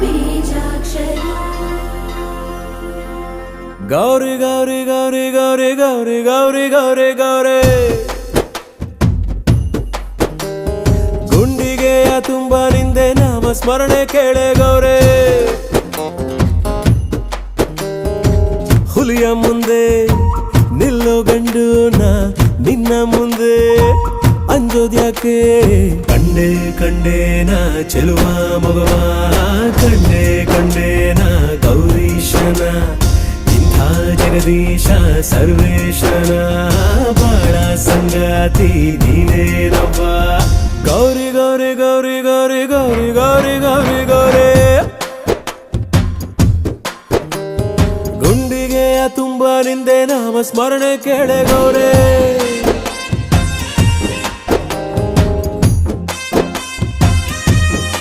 ಬೀಜಾಕ್ಷರ ಗೌರಿ ಗೌರಿ ಗೌರಿ ಗೌರಿ ಗೌರಿ ಗೌರಿ ಗೌರಿ ಗೌರಿ. ಗುಂಡಿಗೆಯ ತುಂಬ ನಿಂದೆ ನಾಮ ಸ್ಮರಣೆ ಕೇಳೆ ಗೌರೇ. ಹುಲಿಯ ಮುಂದೆ ನಿಲ್ಲೋ ಗಂಡು ನಿನ್ನ ಮುಂದೆ. ಅಂಜೋದ್ಯಾಕೆ? ಕಂಡೆ ಕಂಡೇನ ಚೆಲುವ ಮಗವ. ಕಂಡೆ ಕಂಡೇನ ಗೌರೀಶನ. ಇಂಥ ಜಗದೀಶ ಸರ್ವೇಶನ ಬಾಳ ಸಂಗಾತಿ ನೀನೇನಪ್ಪ ಗೌರಿ ಗೌರಿ ಗೌರಿ ಗೌರಿ ಗೌರಿ ಗೌರಿ ಗೌರಿ ಗೌರಿ. ಗುಂಡಿಗೆಯ ತುಂಬ ನಿಂದೆ ನಾಮ ಸ್ಮರಣೆ ಕೇಳೆ ಗೌರೇ.